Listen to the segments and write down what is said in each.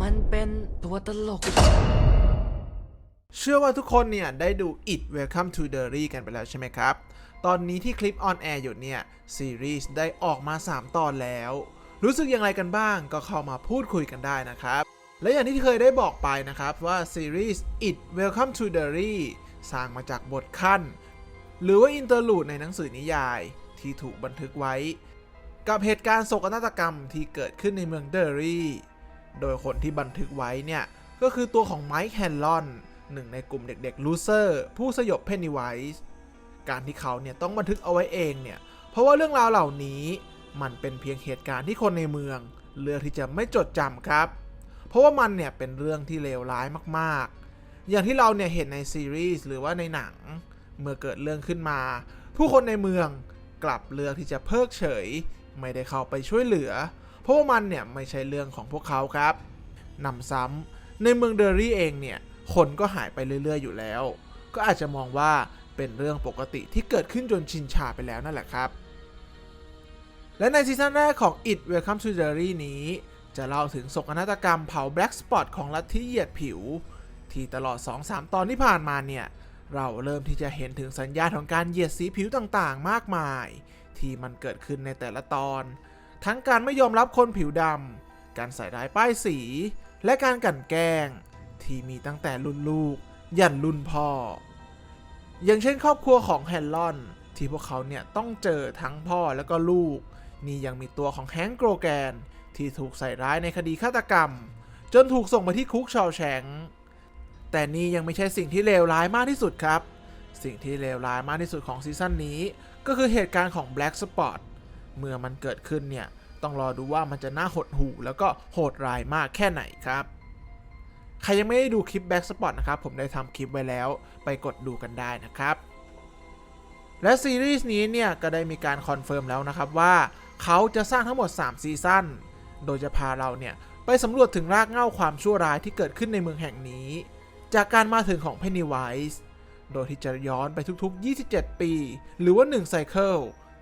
มันเป็นตัวตลก เชื่อว่าทุกคนเนี่ย ได้ดู It Welcome to Derry กันไปแล้วใช่ไหมครับ ตอนนี้ที่คลิปออนแอร์อยู่เนี่ย ซีรีส์ได้ออกมา 3 ตอนแล้ว รู้สึกอย่างไรกันบ้างก็เข้ามาพูดคุยกันได้นะครับ และอย่างที่เคยได้บอกไปนะครับว่าซีรีส์ It Welcome to Derry สร้างมาจากบทขั้น หรือว่าอินเตอร์ลูดในหนังสือนิยายที่ถูกบันทึกไว้ กับเหตุการณ์โศกนาฏกรรมที่เกิดขึ้นในเมืองเดอรี่ โดยคนที่บันทึกไว้เนี่ย ก็คือตัวของไมค์แฮนลอนหนึ่งในกลุ่มเด็กๆลูเซอร์ผู้สยบเพนนีไวส์การที่เขาเนี่ยต้องบันทึกเอาไว้เองเนี่ย เพราะว่าเรื่องราวเหล่านี้มันเป็นเพียงเหตุการณ์ที่คนในเมือง เลือกที่จะไม่จดจำครับ เพราะว่ามันเนี่ยเป็นเรื่องที่เลวร้ายมากๆ อย่างที่เราเนี่ยเห็นในซีรีส์หรือว่าในหนัง เมื่อเกิดเรื่องขึ้นมา ผู้คนในเมืองกลับเลือกที่จะเพิกเฉย ไม่ได้เข้าไปช่วยเหลือ เพราะว่ามันเนี่ยไม่ใช่เรื่องของพวกเขาครับนำซ้ำในเมืองเดอรี่เองเนี่ยคนก็หายไปเรื่อย ๆ อยู่แล้ว ก็อาจจะมองว่าเป็นเรื่องปกติที่เกิดขึ้นจนชินชาไปแล้วนั่นแหละครับ และในซีซั่นแรกของ It Welcome to Derry นี้ จะเล่าถึงโศกนาฏกรรมเผา Black Spot ของลัทธิเหยียดผิว ที่ตลอด 2-3 ตอนที่ผ่านมาเนี่ย เราเริ่มที่จะเห็นถึงสัญญาณของการเหยียดสีผิวต่างๆ มากมาย ที่มันเกิดขึ้นในแต่ละตอน ทั้งการไม่ยอมรับคนผิวดำ การใส่ร้ายป้ายสี และการกลั่นแกล้ง ที่มีตั้งแต่รุ่นลูก ยันรุ่นพ่อ อย่างเช่นครอบครัวของแฮนลอน ที่พวกเขาเนี่ยต้องเจอทั้งพ่อแล้วก็ลูก นี่ยังมีตัวของแฮงก์โกรแกน ที่ถูกใส่ร้ายในคดีฆาตกรรม จนถูกส่งไปที่คุกชาวแชงแต่นี่ยังไม่ใช่สิ่งที่เลวร้ายมากที่สุดครับ สิ่งที่เลวร้ายมากที่สุดของซีซั่นนี้ ก็คือเหตุการณ์ของ Black Spot เมื่อมันเกิดขึ้นเนี่ย ต้องรอดูว่ามันจะน่าหดหู่แล้วก็โหดร้ายมากแค่ไหนครับใครยังไม่ได้ดูคลิป Back Spot นะครับ ผมได้ทำคลิปไว้แล้วไปกดดูกันได้นะครับ และซีรีส์นี้เนี่ย ก็ได้มีการคอนเฟิร์มแล้วนะครับว่าเขาจะสร้างทั้งหมด 3 ซีซั่น โดยจะพาเราเนี่ย ไปสำรวจถึงรากเหง้าความชั่วร้ายที่เกิดขึ้นในเมืองแห่งนี้ จากการมาถึงของ Pennywise โดยที่จะย้อนไปทุกๆ 27 ปี หรือว่า 1 ไซเคิล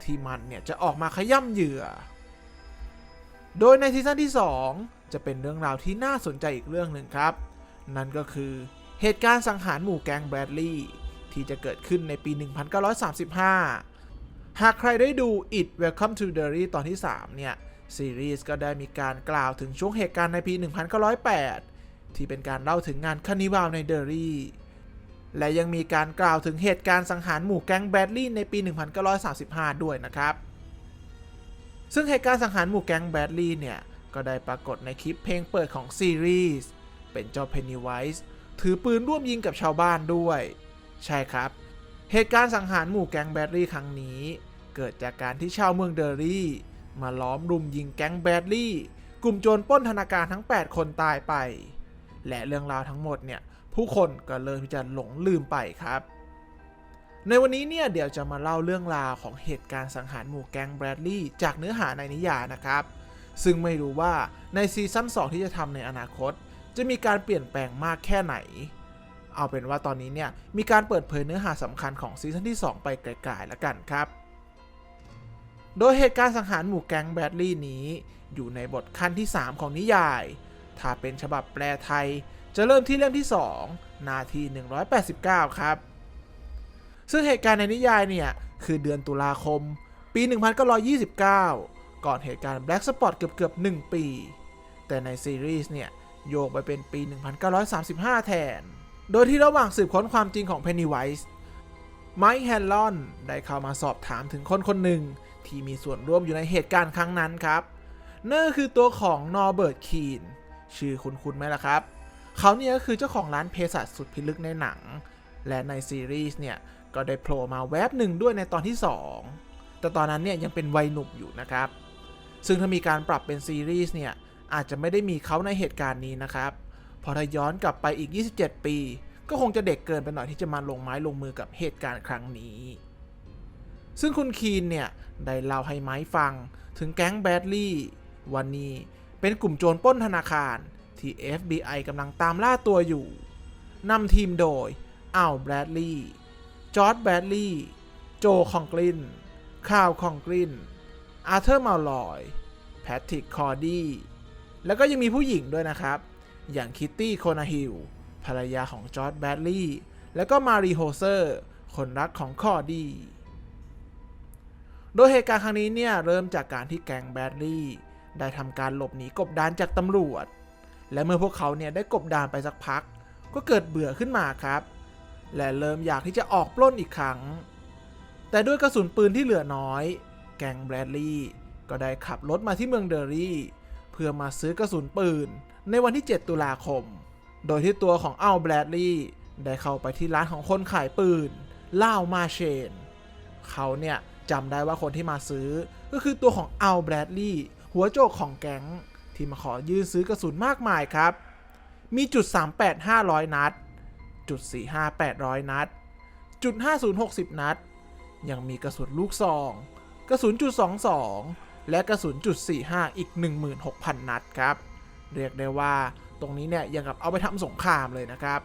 ที่มันเนี่ยจะออกมาขย่ำเหยื่อ โดยในซีซั่นที่ 2 จะเป็นเรื่องราวที่น่าสนใจอีกเรื่องหนึ่งครับ นั่นก็คือเหตุการณ์สังหารหมู่แก๊งแบรดลีย์ที่จะเกิดขึ้นในปี 1935 หากใครได้ดู It Welcome to Derry ตอนที่ 3 เนี่ย ซีรีส์ก็ได้มีการกล่าวถึงช่วงเหตุการณ์ในปี 1908 ที่เป็นการเล่าถึงงานคานิวาลในเดอรี่ และยังมีการกล่าวถึงเหตุการณ์สังหารหมู่แก๊งแบดลี่ในปี 1935 ด้วยนะครับ ซึ่งเหตุการณ์สังหารหมู่แก๊งแบดลี่เนี่ย ก็ได้ปรากฏในคลิปเพลงเปิดของซีรีส์ เป็นเจ้าเพนนีไวส์ถือปืนร่วมยิงกับชาวบ้านด้วย ใช่ครับ เหตุการณ์สังหารหมู่แก๊งแบดลี่ครั้งนี้ เกิดจากการที่ชาวเมืองเดอรี่ มาล้อมรุมยิงแก๊งแบดลี่ กลุ่มโจรปล้นธนาคารทั้ง 8 คนตายไป และเรื่องราวทั้งหมดเนี่ย ผู้คนก็เริ่มที่จะหลงลืมไปครับ ในวันนี้เนี่ยเดี๋ยวจะมาเล่าเรื่องราวของเหตุการณ์สังหารหมู่แก๊งแบรดลีย์จากเนื้อหาในนิยายนะครับ ซึ่งไม่รู้ว่าในซีซั่น2 ที่จะทำในอนาคต จะมีการเปลี่ยนแปลงมากแค่ไหน เอาเป็นว่าตอนนี้เนี่ยมีการเปิดเผยเนื้อหาสำคัญของซีซั่นที่ 2 ไปไกลๆแล้วกันครับโดยเหตุการณ์สังหารหมู่แก๊งแบดลี่นี้ อยู่ในบทขั้นที่ 3 ของนิยาย ถ้าเป็นฉบับแปลไทย จะเริ่มที่เล่มที่ 2 นาที 189 ครับ ซึ่งเหตุการณ์ในนิยายเนี่ย คือเดือนตุลาคม ปี 1929 ก่อนเหตุการณ์ Black Spot เกือบเกือบ1 ปี แต่ในซีรีส์เนี่ย โยกไปเป็นปี 1935 แทน โดยที่ระหว่างสืบค้นความจริงของ Pennywise ไมค์แฮนลอนได้เข้ามาสอบถามถึงคนคนหนึ่ง ที่มีส่วนร่วมอยู่ในเหตุการณ์ครั้งนั้นครับนั่นคือตัวของนอร์เบิร์ตคีนชื่อคุณคุณไหมล่ะครับ เขาเนี่ยก็คือเจ้าของร้านเภสัชสุดพิลึกในหนัง และในซีรีส์เนี่ย ก็ได้โผล่มาแวบหนึ่งด้วยในตอนที่ 2 แต่ตอนนั้นเนี่ยยังเป็นวัยหนุ่มอยู่นะครับ ซึ่งถ้ามีการปรับเป็นซีรีส์เนี่ย อาจจะไม่ได้มีเขาในเหตุการณ์นี้นะครับ พอถ้าย้อนกลับไปอีก 27 ปี ก็คงจะเด็กเกินไปหน่อยที่จะมาลงไม้ลงมือกับเหตุการณ์ครั้งนี้ ซึ่งคุณคีนเนี่ยได้เล่าให้ไม้ฟังถึงแก๊งแบดลี่วันนี้เป็นกลุ่มโจรปล้นธนาคาร ที่ FBI กำลังตามล่าตัวอยู่ นำทีมโดยอัลแบรดลีย์จอร์ดแบรดลีย์โจคองกลินคาวคองกลินอาร์เธอร์มาลอย แพทริกคอร์ดี้ แล้วก็ยังมีผู้หญิงด้วยนะครับ อย่างคิตตี้โคนาฮิล ภรรยาของจอร์ดแบดลีย์ และก็มารีโฮเซอร์ คนรักของคอร์ดี้ โดยเหตุการณ์ครั้งนี้เนี่ย เริ่มจากการที่แกงแบดลีย์ ได้ทำการหลบหนีกบดานจากตำรวจ และเมื่อพวกเขาเนี่ยได้กบดานไปสักพัก ก็เกิดเบื่อขึ้นมาครับ และเริ่มอยากที่จะออกปล้นอีกครั้ง แต่ด้วยกระสุนปืนที่เหลือน้อย แกงแบรดลีย์ก็ได้ขับรถมาที่เมืองเดอรี่ เพื่อมาซื้อกระสุนปืนในวันที่ 7 ตุลาคม โดยที่ตัวของอัลแบรดลีย์ได้เข้าไปที่ร้านของคนขายปืนล่าวมาเชน เขาเนี่ยจำได้ว่าคนที่มาซื้อก็คือตัวของอัลแบรดลีย์หัวโจกของแก๊ง ที่มาขอยื่นซื้อกระสุนมากมายครับ มีจุด 38 500 นัด จุด 45 800 นัด จุด 50 60 นัด ยังมีกระสุนลูกซอง กระสุนจุด 22 และกระสุนจุด 45 อีก 16,000 นัดครับ เรียกได้ว่าตรงนี้เนี่ยยังกับเอาไปทำสงครามเลยนะครับ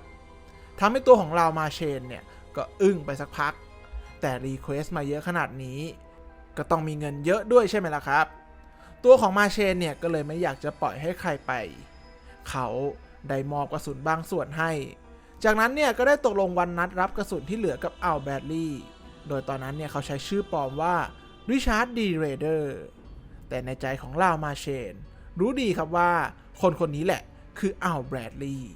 ทำให้ตัวของเรามาเชนเนี่ยก็อึ้งไปสักพัก แต่รีเควสมาเยอะขนาดนี้ ก็ต้องมีเงินเยอะด้วยใช่ไหมล่ะครับ ตัวของมาเชนเนี่ย ก็เลยไม่อยากจะปล่อยให้ใครไป เขาได้มอบกระสุนบางส่วนให้ จากนั้นเนี่ยก็ได้ตกลงวันนัดรับกระสุนที่เหลือกับอัลแบดลีย์โดยตอนนั้นเนี่ยเขาใช้ชื่อปลอมว่าริชาร์ดดีเรเดอร์ แต่ในใจของลาวมาเชน รู้ดีครับว่าคนคนนี้แหละคืออัลแบดลีย์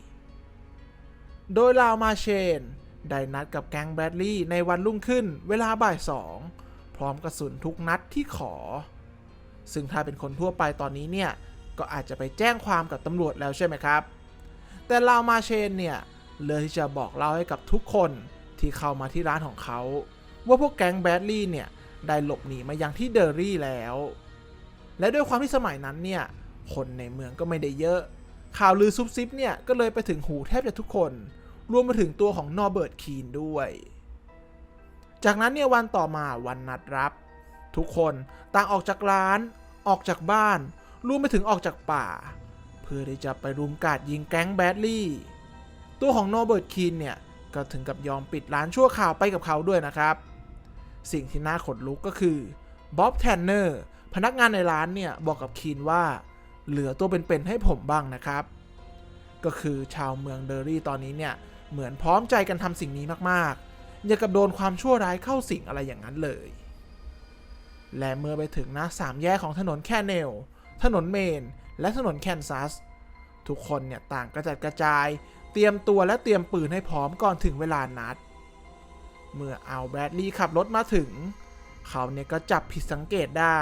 โดยลาวมาเชนได้นัดกับแก๊งแบดลีย์ในวันรุ่งขึ้นเวลาบ่ายสองพร้อมกระสุนทุกนัดที่ขอ ซึ่งถ้าเป็นคนทั่วไปตอนนี้เนี่ยก็อาจจะไปแจ้งความกับตำรวจแล้วใช่ไหมครับ แต่ลาวมาเชนเนี่ยเลือกที่จะบอกเล่าให้กับทุกคนที่เข้ามาที่ร้านของเขา ว่าพวกแก๊งแบดลีย์เนี่ยได้หลบหนีมายังที่เดอรี่แล้ว และด้วยความที่สมัยนั้นเนี่ยคนในเมืองก็ไม่ได้เยอะ ข่าวลือซุบซิบเนี่ยก็เลยไปถึงหูแทบจะทุกคน รวมไปถึงตัวของนอร์เบิร์ตคีนด้วย จากนั้นเนี่ยวันต่อมาวันนัดรับ ทุกคนต่างออกจากร้าน ออกจากบ้านรวมไปถึงออกจากป่า เพื่อที่จะไปรุมกราดยิงแก๊งแบดลี่ ตัวของโนเบิร์ตคีนเนี่ย ก็ถึงกับยอมปิดร้านชั่วข่าวไปกับเขาด้วยนะครับ สิ่งที่น่าขนลุกก็คือบ๊อบแทนเนอร์พนักงานในร้านเนี่ย บอกกับคีนว่าเหลือตัวเป็นๆให้ผมบ้างนะครับ ก็คือชาวเมืองเดอรี่ตอนนี้เนี่ย เหมือนพร้อมใจกันทำสิ่งนี้มากๆ อย่ากับโดนความชั่วร้ายเข้าสิงอะไรอย่างนั้นเลย และเมื่อไปถึงหน้าสามแยกของถนนแคเนล ถนนเมน และถนนแคนซัส ทุกคนเนี่ยต่างกระจัดกระจาย เตรียมตัวและเตรียมปืนให้พร้อมก่อนถึงเวลานัด เมื่อเอาแบดลีย์ขับรถมาถึง เขาเนี่ยก็จับผิดสังเกตได้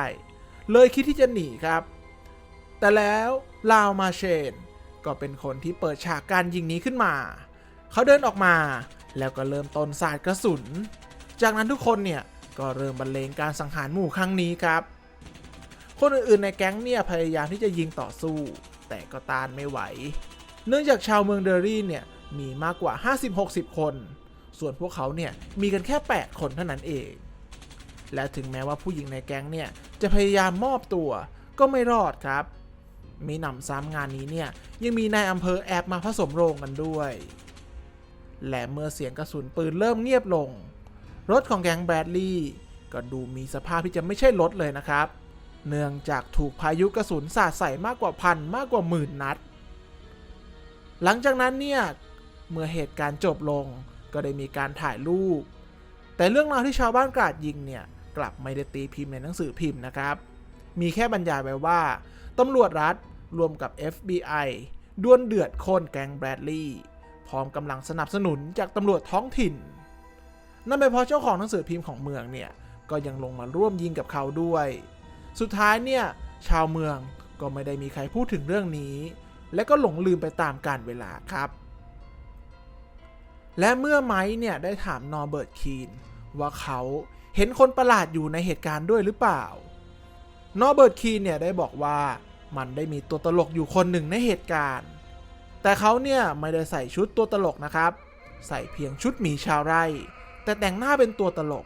เลยคิดที่จะหนีครับ แต่แล้วลาวมาเชน ก็เป็นคนที่เปิดฉากการยิงนี้ขึ้นมา เขาเดินออกมา แล้วก็เริ่มต้นสาดกระสุน จากนั้นทุกคนเนี่ย ก็เริ่มบรรเลงการสังหารหมู่ครั้งนี้ครับ คนอื่นๆในแก๊งเนี่ยพยายามที่จะยิงต่อสู้ แต่ก็ต้านไม่ไหว เนื่องจากชาวเมืองเดอรี่เนี่ยมีมากกว่า 50-60 คน ส่วนพวกเขาเนี่ยมีกันแค่ 8 คนเท่านั้นเอง และถึงแม้ว่าผู้หญิงในแก๊งเนี่ยจะพยายามมอบตัวก็ไม่รอดครับ มีหนำซ้ำงานนี้เนี่ยยังมีนายอำเภอแอบมาผสมโรงกันด้วย และเมื่อเสียงกระสุนปืนเริ่มเงียบลง รถของแก๊งแบดลีย์ก็ดูมีสภาพที่จะไม่ใช่รถเลยนะครับ เนื่องจากถูกพายุกระสุนสาดใส่มากกว่าพันมากกว่าหมื่นนัด หลังจากนั้นเนี่ยเมื่อเหตุการณ์จบลงก็ได้มีการถ่ายรูป แต่เรื่องราวที่ชาวบ้านกราดยิงเนี่ยกลับไม่ได้ตีพิมพ์ในหนังสือพิมพ์นะครับ มีแค่บรรยายไว้ว่าตำรวจรัฐรวมกับ FBI ดวลเดือดโค่นแกงแบรดลีย์พร้อมกำลังสนับสนุนจากตำรวจท้องถิ่น นั่นเป็นเพราะเจ้าของหนังสือพิมพ์ของเมืองเนี่ยก็ยังลงมาร่วมยิงกับเขาด้วย สุดท้ายเนี่ยชาวเมืองก็ไม่ได้มีใครพูดถึงเรื่องนี้ และก็หลงลืมไปตามกาลเวลาครับ และเมื่อไมค์เนี่ยได้ถามนอร์เบิร์ตคีนว่าเขาเห็นคนประหลาดอยู่ในเหตุการณ์ด้วยหรือเปล่านอร์เบิร์ตคีนเนี่ยได้บอกว่ามันได้มีตัวตลกอยู่คนหนึ่งในเหตุการณ์ แต่เขาเนี่ยไม่ได้ใส่ชุดตัวตลกนะครับ ใส่เพียงชุดหมีชาวไร่ แต่แต่งหน้าเป็นตัวตลก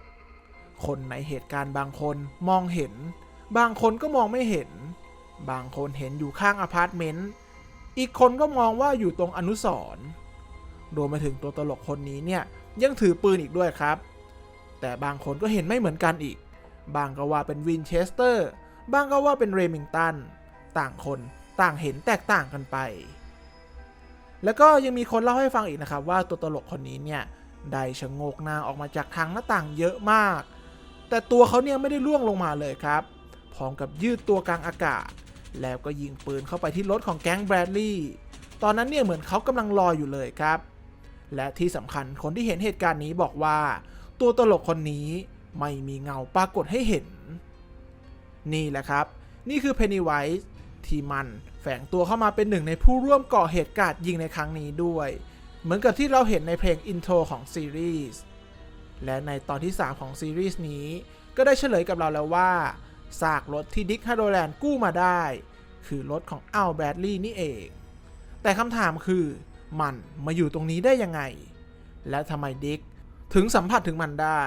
คนในเหตุการณ์บางคนมองเห็น บางคนก็มองไม่เห็น บางคนเห็นอยู่ข้างอพาร์ตเมนต์ อีกคนก็มองว่าอยู่ตรงอนุสรณ์รวมไปถึงตัวตลกคนนี้เนี่ยยังถือปืนอีกด้วยครับ แต่บางคนก็เห็นไม่เหมือนกันอีก บางก็ว่าเป็นวินเชสเตอร์ บางก็ว่าเป็นเรมิงตัน ต่างคนต่างเห็นแตกต่างกันไป แล้วก็ยังมีคนเล่าให้ฟังอีกนะครับว่าตัวตลกคนนี้เนี่ย ได้ชะโงกหน้าออกมาจากทางหน้าต่างเยอะมาก แต่ตัวเขาเนี่ยไม่ได้ล่วงลงมาเลยครับ พร้อมกับยืดตัวกลางอากาศ แล้วก็ยิงปืนเข้าไปที่รถของแก๊งแบรดลีย์ตอนนั้นเนี่ยเหมือนเขากำลังลอยอยู่เลยครับ และที่สำคัญคนที่เห็นเหตุการณ์นี้บอกว่า ตัวตลกคนนี้ไม่มีเงาปรากฏให้เห็น นี่แหละครับ นี่คือเพนนีไวส์ที่มันแฝงตัวเข้ามาเป็นหนึ่งในผู้ร่วมก่อเหตุการณ์ยิงในครั้งนี้ด้วย เหมือนกับที่เราเห็นในเพลงอินโทรของซีรีส์และในตอนที่ 3 ของซีรีส์นี้ ก็ได้เฉลยกับเราแล้วว่าซากรถที่ดิกฮาโดแลนด์กู้มาได้ คือรถของอัลแบดลีย์นี่เอง แต่คำถามคือมันมาอยู่ตรงนี้ได้ยังไง และทำไมดิกถึงสัมผัสถึงมันได้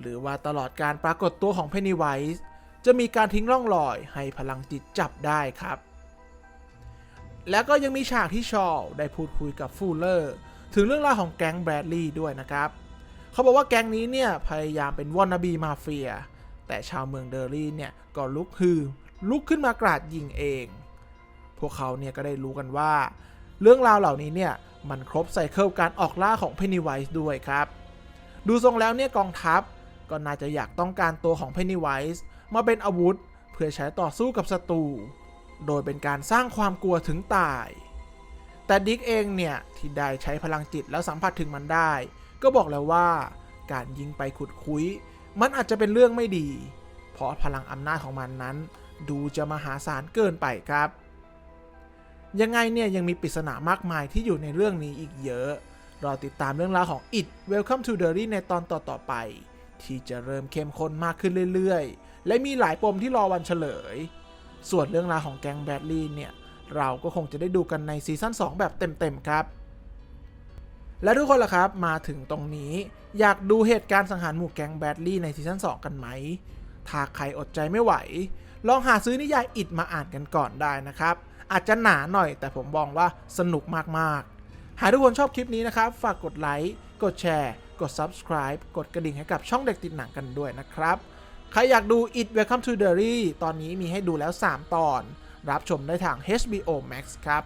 หรือว่าตลอดการปรากฏตัวของเพนนีไวส์จะมีการทิ้งร่องรอยให้พลังจิตจับได้ครับ แล้วก็ยังมีฉากที่ชอลได้พูดคุยกับฟูลเลอร์ถึงเรื่องราวของแก๊งแบรดลีย์ด้วยนะครับ เขาบอกว่าแก๊งนี้เนี่ยพยายามเป็นวอนนาบีมาเฟีย แต่ชาวเมืองเดอรี่เนี่ยก็ลุกฮือลุกขึ้นมากราดยิงเอง พวกเขาเนี่ยก็ได้รู้กันว่า เรื่องราวเหล่านี้เนี่ยมันครบไซเคิลการออกล่าของเพนนีไวส์ด้วยครับ ดูทรงแล้วเนี่ยกองทัพก็น่าจะอยากต้องการตัวของเพนนีไวส์มาเป็นอาวุธ เพื่อใช้ต่อสู้กับศัตรู โดยเป็นการสร้างความกลัวถึงตาย แต่ดิกเองเนี่ย ที่ได้ใช้พลังจิตแล้วสัมผัสถึงมันได้ ก็บอกแล้วว่า การยิงไปขุดคุย มันอาจจะเป็นเรื่องไม่ดี เพราะพลังอำนาจของมันนั้น ดูจะมหาศาลเกินไปครับ ยังไงเนี่ยยังมีปริศนามากมายที่อยู่ในเรื่องนี้อีกเยอะ รอติดตามเรื่องราวของ It Welcome to Derry ในตอนต่อๆไป ที่จะเริ่มเข้มข้นมากขึ้นเรื่อยๆ และมีหลายปมที่รอวันเฉลย ส่วนเรื่องราวของแก๊งแบดลีเนี่ย เราก็คงจะได้ดูกันในซีซั่น2 แบบเต็มๆครับ และทุกคนล่ะครับมาถึงตรงนี้ อยากดูเหตุการณ์สังหารหมู่แก๊งแบดลี่ในซีซั่น2 กันไหม ถ้าใครอดใจไม่ไหว ลองหาซื้อนิยายอิดมาอ่านกันก่อนได้นะครับ อาจจะหนาหน่อยแต่ผมบอกว่าสนุกมากๆ หากทุกคนชอบคลิปนี้นะครับ ฝากกดไลค์ กดแชร์ กด Subscribe กดกระดิ่งให้กับช่องเด็กติดหนังกันด้วยนะครับ ใครอยากดู It Welcome to Derry ตอนนี้มีให้ดูแล้ว 3 ตอน รับชมได้ทาง HBO Max ครับ